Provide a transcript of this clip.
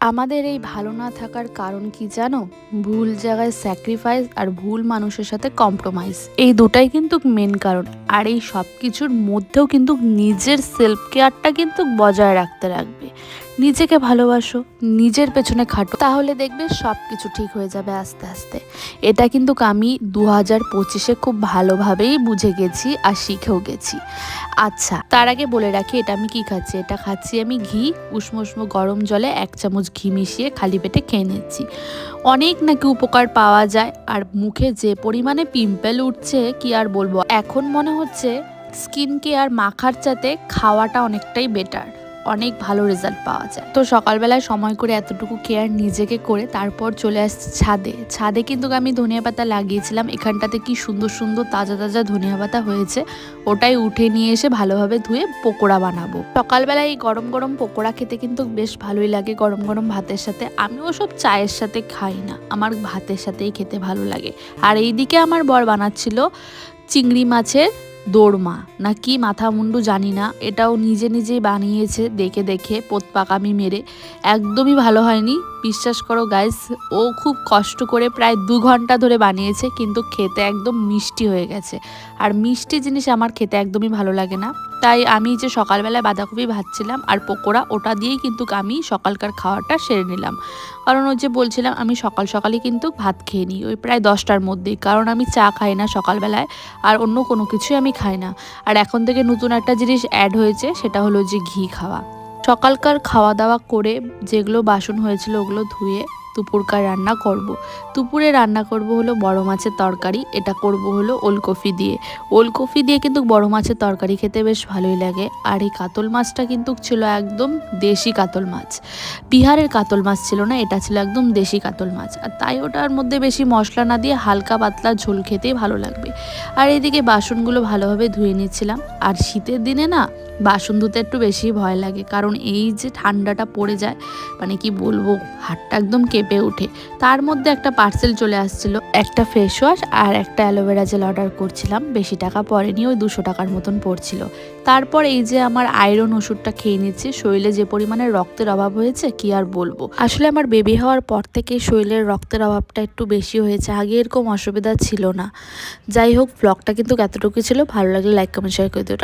আমাদের এই ভালো না থাকার কারণ কি জানো? ভুল জায়গায় স্যাক্রিফাইস আর ভুল মানুষের সাথে কম্প্রোমাইজ এই দুটাই কিন্তু মেন কারণ। আর এই সব কিছুর মধ্যেও কিন্তু নিজের সেলফ কেয়ারটা কিন্তু বজায় রাখতে রাখবে। নিজেকে ভালোবাসো, নিজের পেছনে খাটো, তাহলে দেখবে সব কিছু ঠিক হয়ে যাবে আস্তে আস্তে। এটা কিন্তু আমি দু হাজার পঁচিশে খুব ভালোভাবেই বুঝে গেছি আর শিখেও গেছি। আচ্ছা তার আগে বলে রাখি, এটা আমি কি খাচ্ছি? এটা খাচ্ছি আমি ঘি উষ্ম উষ্ম গরম জলে এক চামচ ঘি মিশিয়ে খালি পেটে খেয়ে নিচ্ছি। অনেক নাকি উপকার পাওয়া যায়, আর মুখে যে পরিমাণে পিম্পল উঠছে, কি আর বলব? এখন মনে হচ্ছে স্কিন কেয়ার মাখার চাতে খাওয়াটা অনেকটাই বেটার অনেক ভালো রেজাল্ট পাওয়া যায়। তো সকালবেলায় সময় করে এতটুকু কেয়ার নিজেকে করে তারপর চলে আসছি ছাদে। ছাদে কিন্তু আমি ধনিয়া পাতা লাগিয়েছিলাম। এখানটাতে কি সুন্দর সুন্দর তাজা তাজা ধনিয়া পাতা হয়েছে, ওটাই উঠে নিয়ে এসে ভালোভাবে ধুয়ে পকোড়া বানাবো। সকালবেলায় এই গরম গরম পকোড়া খেতে কিন্তু বেশ ভালোই লাগে গরম গরম ভাতের সাথে। আমিও সব চায়ের সাথে খাই না। আমার ভাতের সাথেই খেতে ভালো লাগে। আর এইদিকে আমার বর বানাচ্ছিল চিংড়ি মাছের দোরমা না কি মাথা মুন্ডু জানি না, এটাও নিজে নিজেই বানিয়েছে দেখে দেখে, পোত পাকামি মেরে। একদমই ভালো হয়নি, বিশ্বাস করো গাইস ও খুব কষ্ট করে প্রায় দু ঘণ্টা ধরে বানিয়েছে, কিন্তু খেতে একদম মিষ্টি হয়ে গেছে। আর মিষ্টি জিনিস আমার খেতে একদমই ভালো লাগে না। তাই আমি যে সকালবেলায় বাঁধাকপি ভাজছিলাম আর পকোড়া, ওটা দিয়েই কিন্তু আমি সকালকার খাওয়াটা সেরে নিলাম। কারণ ওই যে বলছিলাম, আমি সকাল সকালই কিন্তু ভাত খেয়ে নিই, ওই প্রায় দশটার মধ্যেই। কারণ আমি চা খাই না সকালবেলায়, আর অন্য কোনো কিছুই আমি খাই না। আর এখন থেকে নতুন একটা জিনিস অ্যাড হয়েছে, সেটা হলো যে ঘি খাওয়া। সকালকার খাওয়া দাওয়া করে যেগুলো বাসন হয়েছিল ওগুলো ধুয়ে দুপুরকার রান্না করব। দুপুরে রান্না করব হলো বড় মাছের তরকারি, এটা করব হলো ওলকফি দিয়ে। ওলকফি দিয়ে কিন্তু বড় মাছের তরকারি খেতে বেশ ভালোই লাগে। আর এই কাতল মাছটা কিন্তু ছিল একদম দেশি কাতল মাছ। বিহারের কাতল মাছ ছিল না, এটা ছিল একদম দেশি কাতল মাছ। আর তাই ওটার মধ্যে বেশি মশলা না দিয়ে হালকা পাতলা ঝোল খেতেই ভালো লাগবে। আর এদিকে বাসনগুলো ভালোভাবে ধুয়ে নিচ্ছিলাম। আর শীতের দিনে না, বাসন ধুতে একটু বেশি ভয় লাগে। কারণ এই যে ঠান্ডাটা পড়ে যায় মানে কি বলব, হাতটা একদম কেঁপে ওঠে তার মধ্যে একটা পার্সেল চলে আসছিল, একটা ফেস ওয়াশ আর একটা অ্যালোভেরা জেল অর্ডার করছিলাম। বেশি টাকা পড়েনি, ওই দুশো টাকার মতন পড়ছিল। তারপর এই যে আমার আয়রন ওষুধটা খেয়ে নিচ্ছি, শরীরে যে পরিমাণে রক্তের অভাব হয়েছে, কি আর বলব? আসলে আমার বেবি হওয়ার পর থেকে শরীরের রক্তের অভাবটা একটু বেশি হয়েছে, আগে এরকম অসুবিধা ছিল না। যাই হোক ব্লগটা কিন্তু এতটুকু ছিল, ভালো লাগলে লাইক কমেন্ট শেয়ার করে দিও।